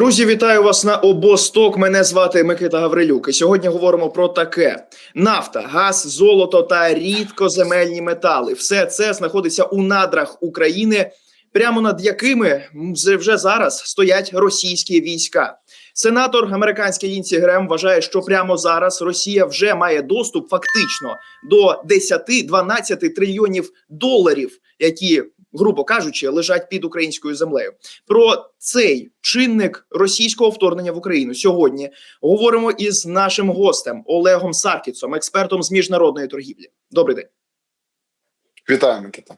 Друзі, вітаю вас на обосток. Мене звати Микита Гаврилюк. І сьогодні говоримо про таке: нафта, газ, золото та рідкоземельні метали. Все це знаходиться у надрах України, прямо над якими вже зараз стоять російські війська. Сенатор американський Лінсі Грем вважає, що прямо зараз Росія вже має доступ фактично до 10-12 трильйонів доларів, які грубо кажучи, лежать під українською землею. Про цей чинник російського вторгнення в Україну сьогодні говоримо із нашим гостем Олегом Саркіцом, експертом з міжнародної торгівлі. Добрий день, Вітаю, Микита.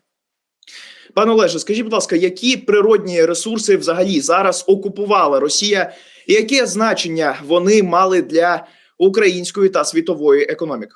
пане Олеже. Скажіть, будь ласка, які природні ресурси взагалі зараз окупувала Росія, і яке значення вони мали для української та світової економіки?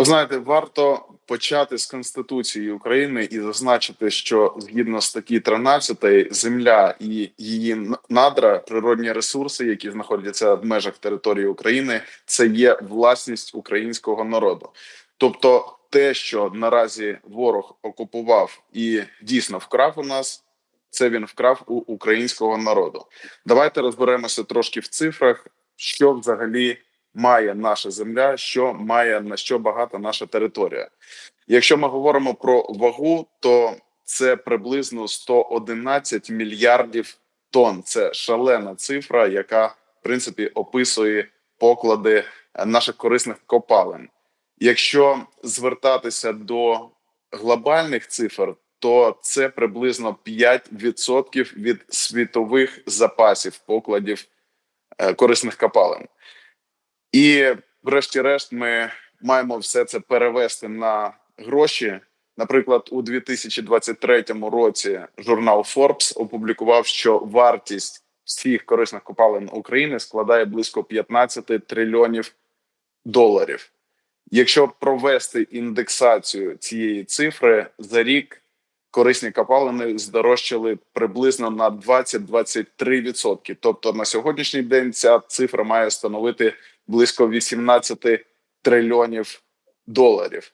Ви знаєте, варто почати з Конституції України і зазначити, що згідно статті 13, земля і її надра, природні ресурси, які знаходяться в межах території України, це є власність українського народу. Тобто, те, що наразі ворог окупував і дійсно вкрав у нас, це він вкрав у українського народу. Давайте розберемося трошки в цифрах, що взагалі має наша земля, що має на що багата наша територія. Якщо ми говоримо про вагу, то це приблизно 111 мільярдів тонн. Це шалена цифра, яка в принципі описує поклади наших корисних копалин. Якщо звертатися до глобальних цифр, то це приблизно 5% від світових запасів покладів е, корисних копалин. І, врешті-решт, ми маємо все це перевести на гроші. Наприклад, у 2023 році журнал Forbes опублікував, що вартість всіх корисних копалин України складає близько 15 трильйонів доларів. Якщо провести індексацію цієї цифри за рік, корисні копалини здорожчали приблизно на 20-23%. Тобто на сьогоднішній день ця цифра має становити близько 18 трильйонів доларів.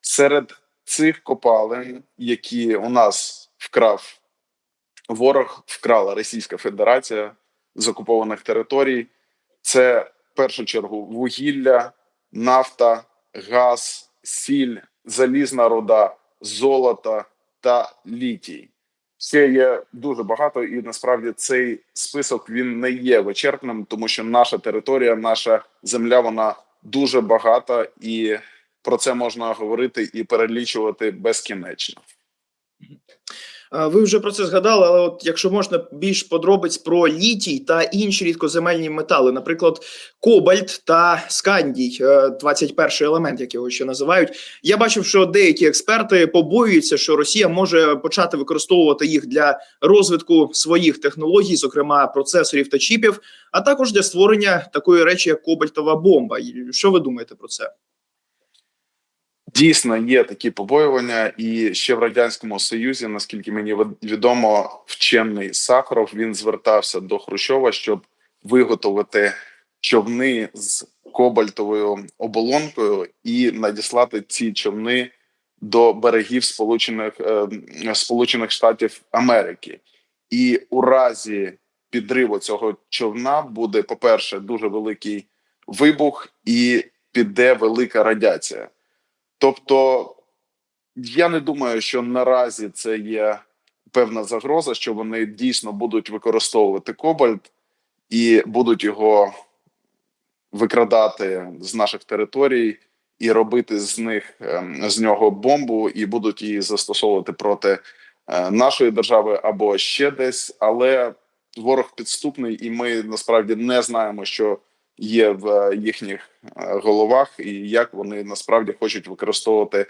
Серед цих копалин, які у нас вкрав ворог, вкрала Російська Федерація з окупованих територій, це в першу чергу вугілля, нафта, газ, сіль, залізна руда, золото та літій. Ще є дуже багато, і насправді цей список він не є вичерпним, тому що наша територія, наша земля, вона дуже багата, і про це можна говорити і перелічувати безкінечно. Ви вже про це згадали, але от якщо можна більш подробиць про літій та інші рідкоземельні метали, наприклад, кобальт та скандій, 21-й елемент, як його ще називають. Я бачив, що деякі експерти побоюються, що Росія може почати використовувати їх для розвитку своїх технологій, зокрема процесорів та чіпів, а також для створення такої речі, як кобальтова бомба. Що ви думаєте про це? Дійсно, є такі побоювання, і ще в радянському союзі, наскільки мені відомо, вчений Сахаров він звертався до Хрущова, щоб виготовити човни з кобальтовою оболонкою і надіслати ці човни до берегів Сполучених е, Сполучених Штатів Америки, і у разі підриву цього човна буде, по перше, дуже великий вибух і піде велика радіація. Тобто я не думаю, що наразі це є певна загроза, що вони дійсно будуть використовувати кобальт і будуть його викрадати з наших територій і робити з них ем, з нього бомбу, і будуть її застосовувати проти е, нашої держави або ще десь. Але ворог підступний, і ми насправді не знаємо, що є в е, їхніх е, головах, і як вони насправді хочуть використовувати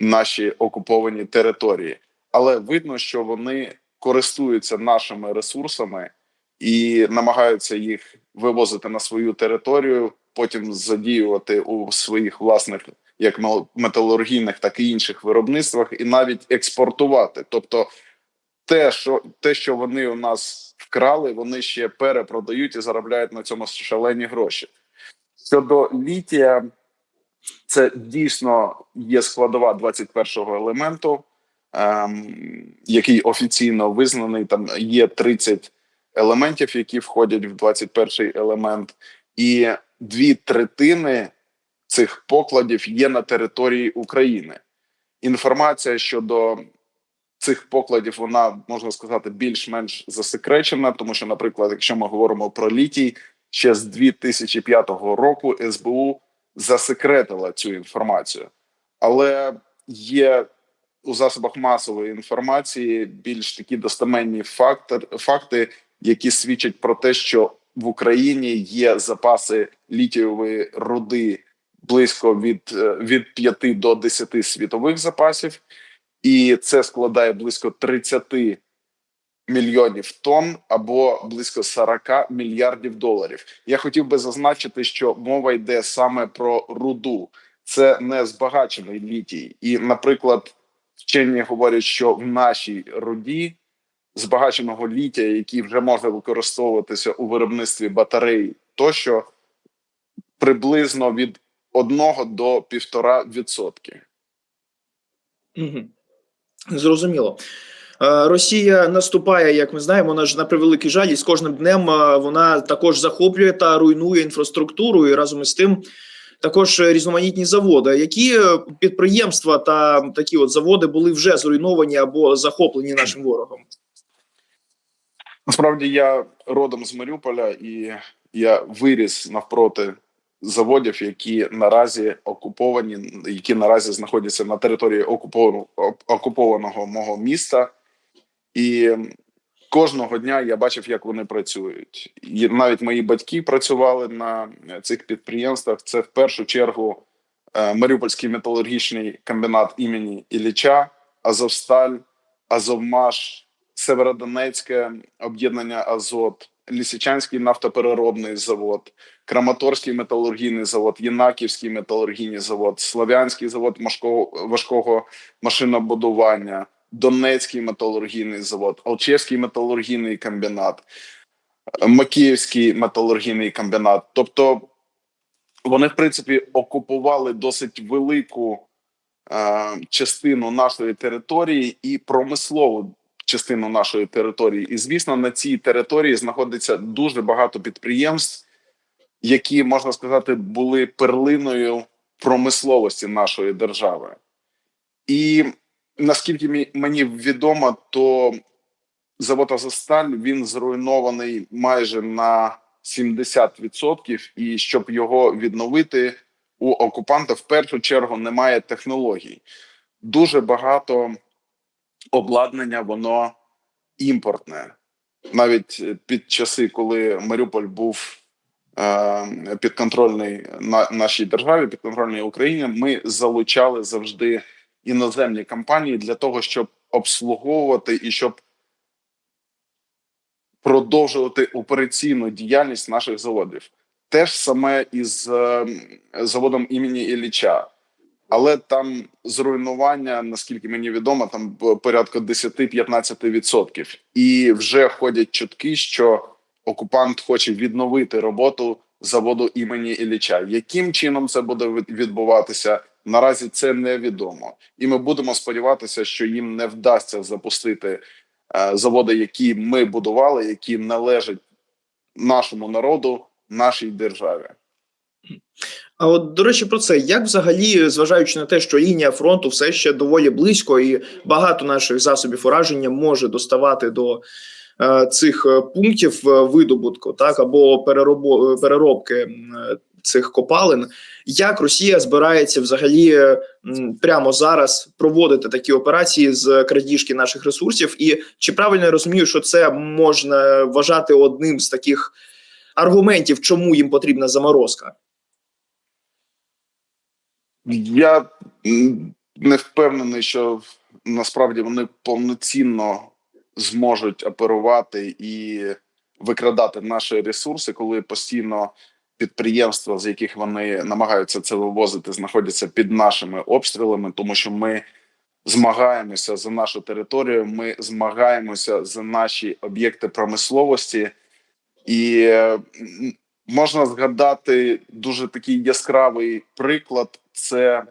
наші окуповані території. Але видно, що вони користуються нашими ресурсами і намагаються їх вивозити на свою територію, потім задіювати у своїх власних як металургійних, так і інших виробництвах, і навіть експортувати. Тобто, те, що те, що вони у нас вкрали, вони ще перепродають і заробляють на цьому шалені гроші. Щодо літія, це дійсно є складова 21-го елементу, ем, який офіційно визнаний. Там є 30 елементів, які входять в 21 елемент, і дві третини цих покладів є на території України. Інформація щодо цих покладів вона можна сказати більш-менш засекречена, тому що, наприклад, якщо ми говоримо про літій, ще з 2005 року СБУ засекретила цю інформацію, але є у засобах масової інформації більш такі достеменні факти, факти, які свідчать про те, що в Україні є запаси літієвої руди близько від, е, від 5 до 10 світових запасів, і це складає близько 30 мільйонів тонн або близько 40 мільярдів доларів. Я хотів би зазначити, що мова йде саме про руду, це не збагачений літій. І, наприклад, вчені говорять, що в нашій руді збагаченого літія, який вже може використовуватися у виробництві батарей, тощо приблизно від 1 до 1,5 відсотки. Зрозуміло. Е, Росія наступає, як ми знаємо, вона ж на превеликий жаль, і з кожним днем е, вона також захоплює та руйнує інфраструктуру і разом із тим також різноманітні заводи. Які е, підприємства та такі от заводи були вже зруйновані або захоплені нашим ворогом? Насправді я родом з Маріуполя, і я виріс навпроти заводів, які наразі окуповані, які наразі знаходяться на території окупованого, окупованого мого міста, і кожного дня я бачив, як вони працюють. І навіть мої батьки працювали на цих підприємствах. Це в першу чергу е, Маріупольський металургічний комбінат імені Ілліча, Азовсталь, Азовмаш. Северодонецьке об'єднання Азот, Лісичанський нафтопереробний завод, Краматорський металургійний завод, Єнаківський металургійний завод, Слов'янський завод важкого, машинобудування, Донецький металургійний завод, Алчевський металургійний комбінат, Макіївський металургійний комбінат. Тобто вони, в принципі, окупували досить велику е, частину нашої території і промислову частину нашої території, і звісно, на цій території знаходиться дуже багато підприємств, які можна сказати були перлиною промисловості нашої держави. І наскільки мені відомо, то завод Азосталь він зруйнований майже на 70%, і щоб його відновити у окупанта в першу чергу немає технологій. Дуже багато обладнання воно імпортне. Навіть під часи, коли Маріуполь був е, підконтрольний на нашій державі, підконтрольній Україні, ми залучали завжди іноземні компанії для того, щоб обслуговувати і щоб продовжувати операційну діяльність наших заводів. Те ж саме із е, заводом імені Ілліча але там зруйнування, наскільки мені відомо, там порядка 10-15%. І вже ходять чутки, що окупант хоче відновити роботу заводу імені Ілліча. Яким чином це буде відбуватися? Наразі це невідомо, і ми будемо сподіватися, що їм не вдасться запустити е, заводи, які ми будували, які належать нашому народу, нашій державі. А от до речі, про це як взагалі, зважаючи на те, що лінія фронту все ще доволі близько, і багато наших засобів ураження може доставати до е, цих е, пунктів е, видобутку, так або переробо, е, переробки цих копалин, як Росія збирається взагалі е, прямо зараз проводити такі операції з крадіжки наших ресурсів, і чи правильно я розумію, що це можна вважати одним з таких аргументів, чому їм потрібна заморозка? Я не впевнений, що насправді вони повноцінно зможуть оперувати і викрадати наші ресурси, коли постійно підприємства, з яких вони намагаються це вивозити, знаходяться під нашими обстрілами, тому що ми змагаємося за нашу територію. Ми змагаємося за наші об'єкти промисловості і можна згадати дуже такий яскравий приклад це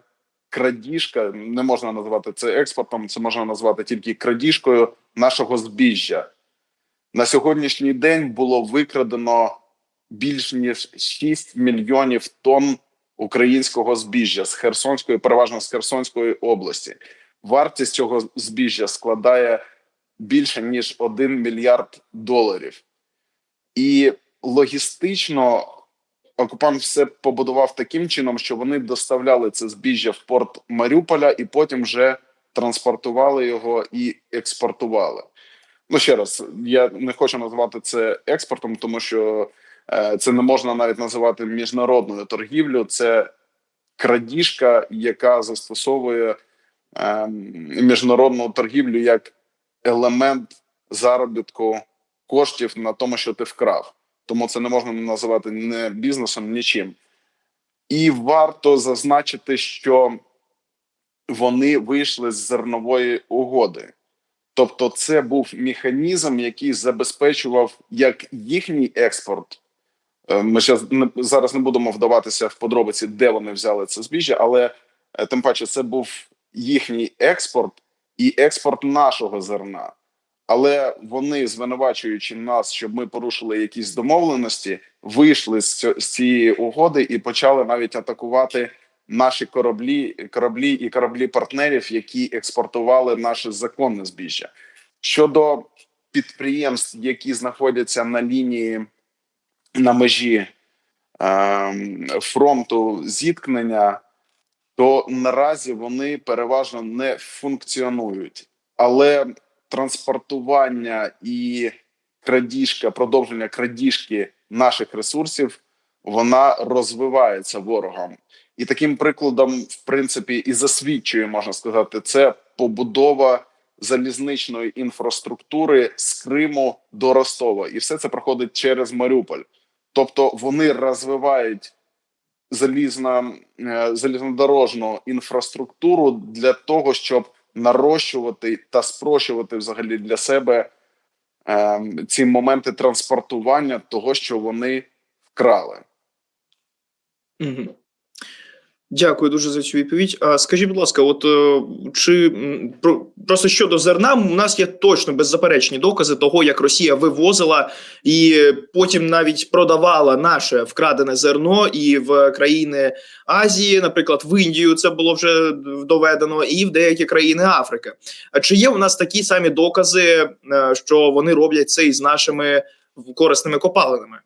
крадіжка. Не можна назвати це експортом, це можна назвати тільки крадіжкою нашого збіжжя. На сьогоднішній день було викрадено більш ніж 6 мільйонів тонн українського збіжжя з Херсонської, переважно з Херсонської області. Вартість цього збіжжя складає більше ніж 1 мільярд доларів. І логістично окупант все побудував таким чином, що вони доставляли це збіжжя в порт Маріуполя і потім вже транспортували його і експортували. Ну ще раз, я не хочу називати це експортом, тому що е, це не можна навіть називати міжнародною торгівлею. Це крадіжка, яка застосовує е, міжнародну торгівлю як елемент заробітку коштів на тому, що ти вкрав. Тому це не можна називати не бізнесом, нічим. І варто зазначити, що вони вийшли з зернової угоди. Тобто, це був механізм, який забезпечував як їхній експорт. Е, Ми зараз не будемо вдаватися в подробиці, де вони взяли це збіжжя, але е, тим паче це був їхній експорт і експорт нашого зерна. Але вони, звинувачуючи нас, щоб ми порушили якісь домовленості, вийшли з, цієї угоди і почали навіть атакувати наші кораблі, кораблі і кораблі партнерів, які експортували наше законне збіжжя. Щодо підприємств, які знаходяться на лінії на межі ем, фронту зіткнення, то наразі вони переважно не функціонують, але транспортування і крадіжка, продовження крадіжки наших ресурсів, вона розвивається ворогом. І таким прикладом, в принципі, і засвідчує, можна сказати, це побудова залізничної інфраструктури з Криму до Ростова, і все це проходить через Маріуполь. Тобто вони розвивають залізна, е, залізнодорожну інфраструктуру для того, щоб нарощувати та спрощувати взагалі для себе е, ці моменти транспортування того, що вони вкрали. Угу. Дякую дуже за цю відповідь. А скажіть, будь ласка, от е, чи про просто щодо зерна, у нас є точно беззаперечні докази того, як Росія вивозила і потім навіть продавала наше вкрадене зерно і в країни Азії, наприклад, в Індію це було вже доведено, і в деякі країни Африки. А чи є у нас такі самі докази, е, що вони роблять це із нашими корисними копалинами?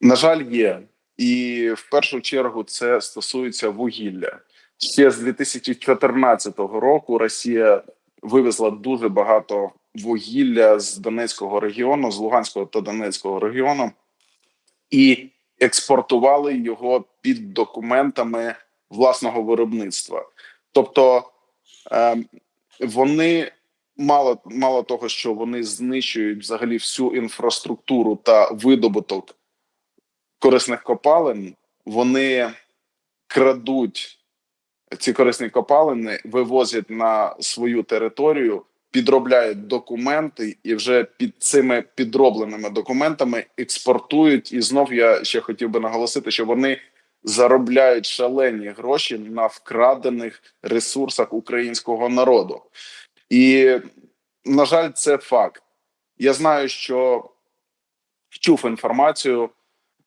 На жаль, є. І в першу чергу це стосується вугілля. Ще з 2014 року Росія вивезла дуже багато вугілля з Донецького регіону, з Луганського та Донецького регіону, і експортували його під документами власного виробництва. Тобто е, вони мало, мало того, що вони знищують взагалі всю інфраструктуру та видобуток корисних копалин, вони крадуть ці корисні копалини, вивозять на свою територію, підробляють документи, і вже під цими підробленими документами експортують. І знов я ще хотів би наголосити, що вони заробляють шалені гроші на вкрадених ресурсах українського народу. І, на жаль, це факт. Я знаю, що чув інформацію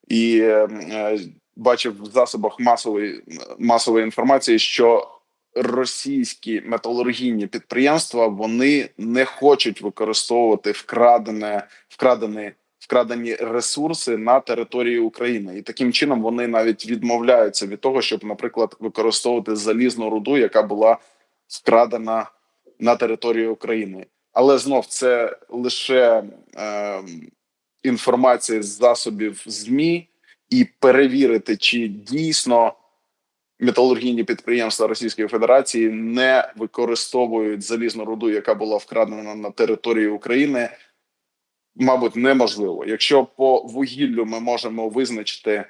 і е, бачив в засобах масової масової інформації, що російські металургійні підприємства вони не хочуть використовувати вкрадене вкрадені, вкрадені ресурси на території України, і таким чином вони навіть відмовляються від того, щоб, наприклад, використовувати залізну руду, яка була вкрадена на території України. Але знов це лише е, інформація з засобів змі і перевірити, чи дійсно металургійні підприємства Російської Федерації не використовують залізну руду, яка була вкрадена на території України. Мабуть, неможливо. Якщо по вугіллю ми можемо визначити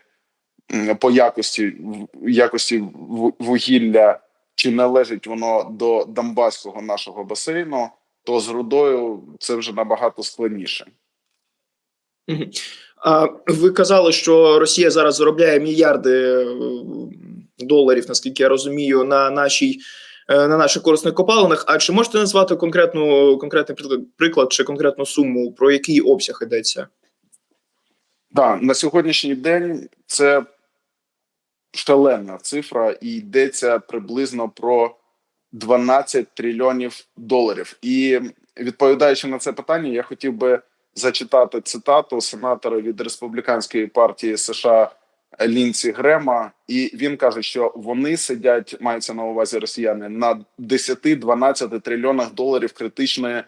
по якості якості вугілля, чи належить воно до Донбаського нашого басейну, то з рудою це вже набагато складніше. А ви казали, що Росія зараз заробляє мільярди е, доларів, наскільки я розумію, на нашій е, на наших корисних копалинах. А чи можете назвати конкретну конкретний приклад- приклад чи конкретну суму, про який обсяг йдеться? Да, на сьогоднішній день це шалена цифра, і йдеться приблизно про 12 трильйонів доларів. І відповідаючи на це питання, я хотів би зачитати цитату сенатора від республіканської партії США Лінці Грема, і він каже, що вони сидять, мається на увазі росіяни, на 10-12 трильйонах доларів критичної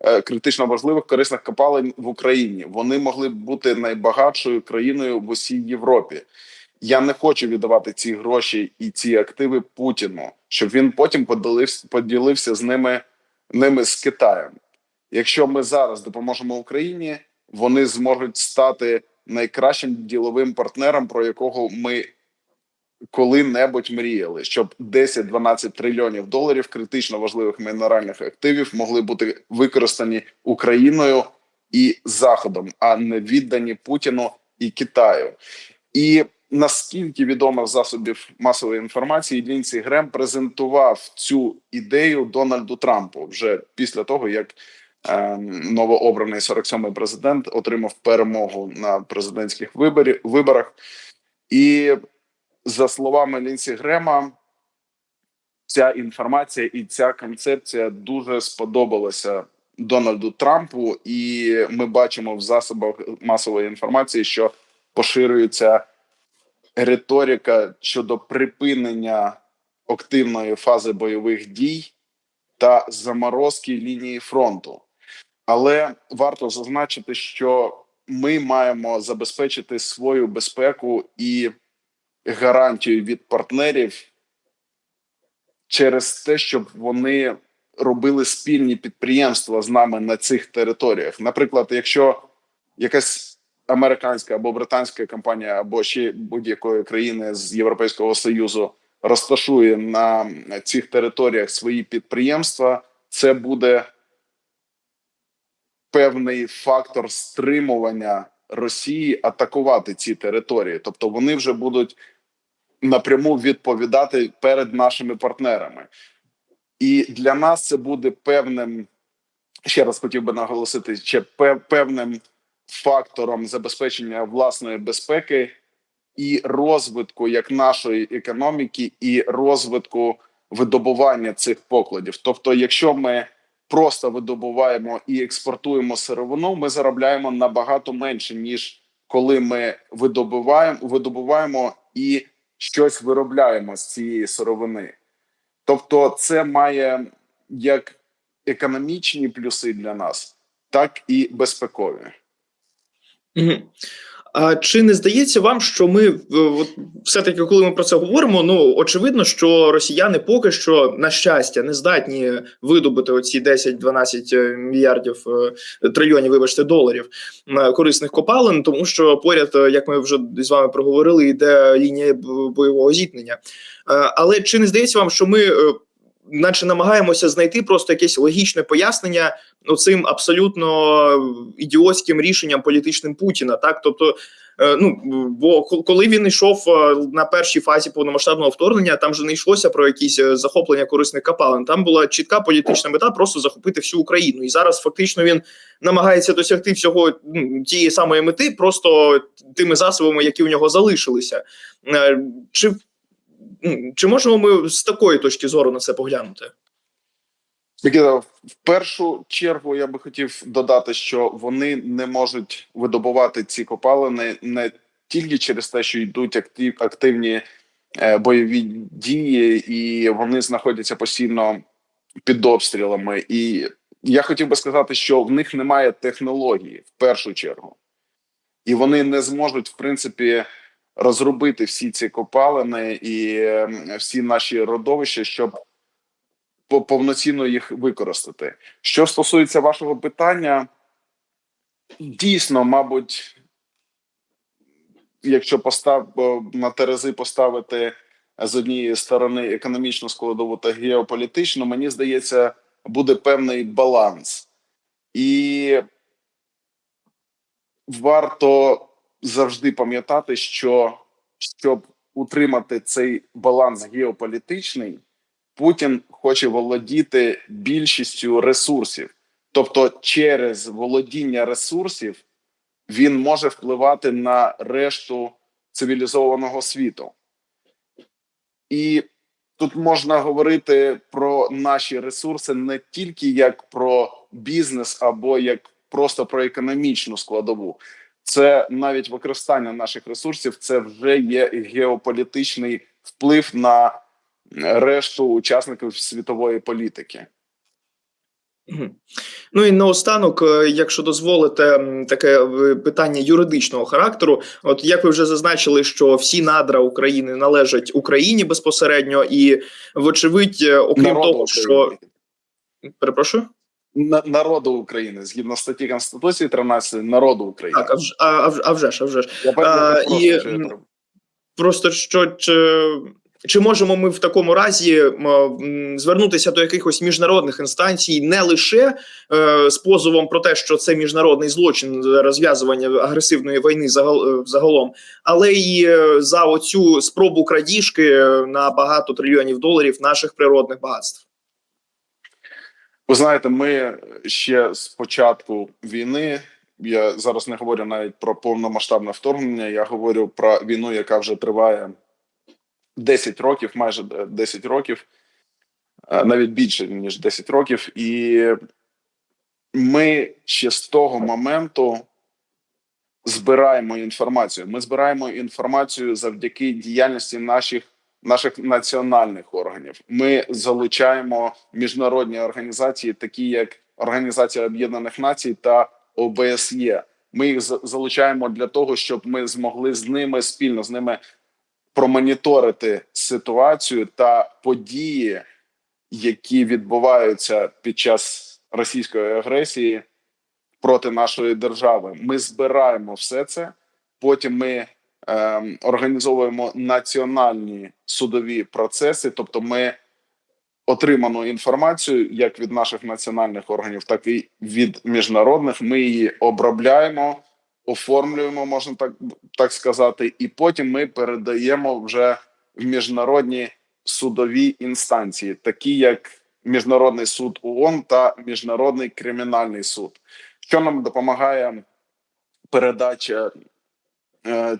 е, критично важливих корисних копалин в Україні. Вони могли б бути найбагатшою країною в усій Європі. Я не хочу віддавати ці гроші і ці активи Путіну, щоб він потім поділився, поділився з ними ними з Китаєм. Якщо ми зараз допоможемо Україні, вони зможуть стати найкращим діловим партнером, про якого ми коли-небудь мріяли, щоб 10-12 трильйонів доларів критично важливих мінеральних активів могли бути використані Україною і Заходом, а не віддані Путіну і Китаю. І наскільки відомо засобів масової інформації, Лінці Грем презентував цю ідею Дональду Трампу вже після того, як новообраний 47-й президент отримав перемогу на президентських виборі, виборах. І за словами Лінсі Грема, ця інформація і ця концепція дуже сподобалася Дональду Трампу, і ми бачимо в засобах масової інформації, що поширюється риторика щодо припинення активної фази бойових дій та заморозки лінії фронту. Але варто зазначити, що ми маємо забезпечити свою безпеку і гарантію від партнерів через те, щоб вони робили спільні підприємства з нами на цих територіях. Наприклад, якщо якась американська або британська компанія, або ще будь-якої країни з Європейського союзу розташує на цих територіях свої підприємства, це буде певний фактор стримування Росії атакувати ці території, тобто вони вже будуть напряму відповідати перед нашими партнерами, і для нас це буде певним. Ще раз хотів би наголосити ще певним фактором забезпечення власної безпеки і розвитку як нашої економіки, і розвитку видобування цих покладів. Тобто, якщо ми просто видобуваємо і експортуємо сировину, ми заробляємо набагато менше, ніж коли ми видобуваємо, видобуваємо і щось виробляємо з цієї сировини. Тобто, це має як економічні плюси для нас, так і безпекові. Мгм. А чи не здається вам, що ми е, от, все-таки, коли ми про це говоримо, ну очевидно, що росіяни поки що, на щастя, не здатні видобути оці 10-12 мільярдів е, трильйонів, вибачте, доларів е, корисних копалин, тому що поряд, е, як ми вже з вами проговорили, йде лінія бойового зіткнення. Е, Але чи не здається вам, що ми, е, наче намагаємося знайти просто якесь логічне пояснення цим абсолютно ідіотським рішенням політичним Путіна, так тобто. е, Ну бо ко- коли він йшов е, на першій фазі повномасштабного вторгнення, там же не йшлося про якісь е, захоплення корисних капалин. Там була чітка політична мета просто захопити всю Україну. І зараз фактично він намагається досягти всього ну, тієї самої мети, просто тими засобами, які у нього залишилися. Чи, чи можемо ми з такої точки зору на це поглянути? Микита, в першу чергу я би хотів додати, що вони не можуть видобувати ці копалини не тільки через те, що йдуть актив, активні е, бойові дії, і вони знаходяться постійно під обстрілами. І я хотів би сказати, що в них немає технології в першу чергу, і вони не зможуть, в принципі, розробити всі ці копалини і е, всі наші родовища, щоб по- повноцінно їх використати. Що стосується вашого питання, дійсно, мабуть, якщо постав на терези поставити з однієї сторони економічну складову та геополітичну, мені здається, буде певний баланс, і варто завжди пам'ятати, що щоб утримати цей баланс геополітичний Путін хоче володіти більшістю ресурсів, тобто через володіння ресурсів він може впливати на решту цивілізованого світу. І тут можна говорити про наші ресурси не тільки як про бізнес або як просто про економічну складову. Це навіть використання наших ресурсів, це вже є геополітичний вплив на решту учасників світової політики. Ну і наостанок, е, якщо дозволите, таке е, питання юридичного характеру. От як ви вже зазначили, що всі надра України належать Україні безпосередньо, і вочевидь, е, окрім Народу того, що перепрошую, народу України згідно статті Конституції 13 народу України. так, а вже а, вже- ж, а вже ж. Я а, просто, і, що Просто що чи, чи можемо ми в такому разі звернутися до якихось міжнародних інстанцій не лише е, з позовом про те, що це міжнародний злочин е, розв'язування агресивної війни загал, е, загалом, але і е, за оцю спробу крадіжки на багато трильйонів доларів наших природних багатств? Ви знаєте, ми ще з початку війни. Я зараз не говорю навіть про повномасштабне вторгнення. Я говорю про війну, яка вже триває 10 років, майже 10 років, навіть більше ніж 10 років. І ми ще з того моменту збираємо інформацію. Ми збираємо інформацію завдяки діяльності наших наших національних органів. Ми залучаємо міжнародні організації, такі як Організація Об'єднаних Націй та ОБСЄ. Ми їх залучаємо для того, щоб ми змогли з ними спільно з ними промоніторити ситуацію та події, які відбуваються під час російської агресії проти нашої держави. Ми збираємо все це. Потім ми ем, організовуємо національні судові процеси, тобто ми отриману інформацію як від наших національних органів, так і від міжнародних. Ми її обробляємо, оформлюємо, можна так, так сказати, і потім ми передаємо вже в міжнародні судові інстанції, такі як Міжнародний суд ООН та Міжнародний кримінальний суд, що нам допомагає передача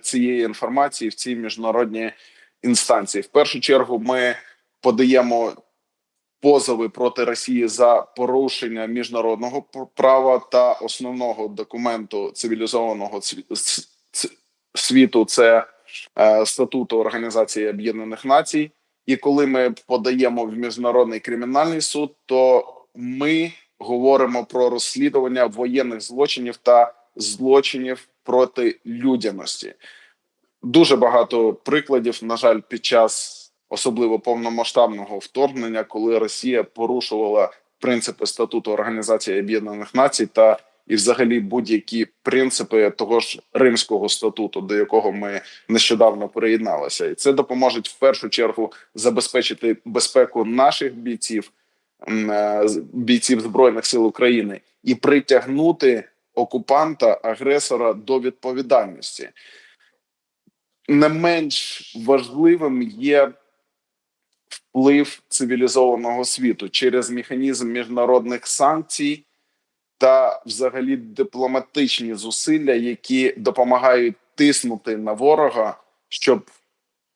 цієї інформації в ці міжнародні інстанції. В першу чергу ми подаємо позови проти Росії за порушення міжнародного права та основного документу цивілізованого світу. Це е, статуту Організації Об'єднаних Націй. І коли ми подаємо в міжнародний кримінальний суд, то ми говоримо про розслідування воєнних злочинів та злочинів проти людяності. Дуже багато прикладів, на жаль, під час особливо повномасштабного вторгнення, коли Росія порушувала принципи статуту Організації Об'єднаних Націй та і, взагалі, будь-які принципи того ж Римського статуту, до якого ми нещодавно приєдналися, і це допоможе в першу чергу забезпечити безпеку наших бійців, е, бійців збройних сил України і притягнути окупанта агресора до відповідальності. Не менш важливим є вплив цивілізованого світу через механізм міжнародних санкцій та, взагалі, дипломатичні зусилля, які допомагають тиснути на ворога, щоб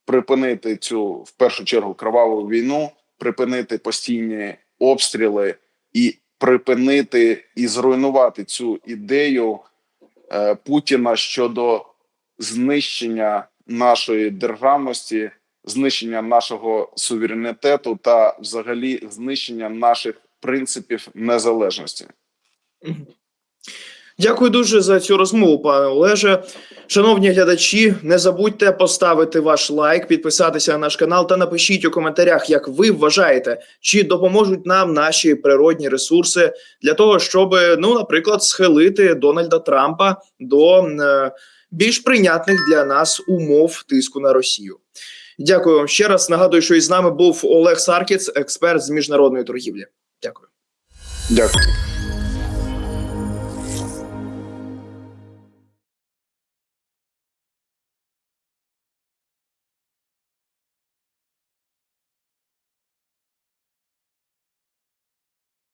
припинити цю в першу чергу кроваву війну, припинити постійні обстріли і припинити і зруйнувати цю ідею е, Путіна щодо знищення нашої державності, знищення нашого суверенітету та, взагалі, знищення наших принципів незалежності. Дякую дуже за цю розмову, пане Олеже. Шановні глядачі, не забудьте поставити ваш лайк, підписатися на наш канал та напишіть у коментарях, як ви вважаєте, чи допоможуть нам наші природні ресурси для того, щоб, ну, наприклад, схилити Дональда Трампа до е, більш прийнятних для нас умов тиску на Росію. Дякую вам ще раз. Нагадую, що із нами був Олег Саркіц, експерт з міжнародної торгівлі. Дякую. Дякую.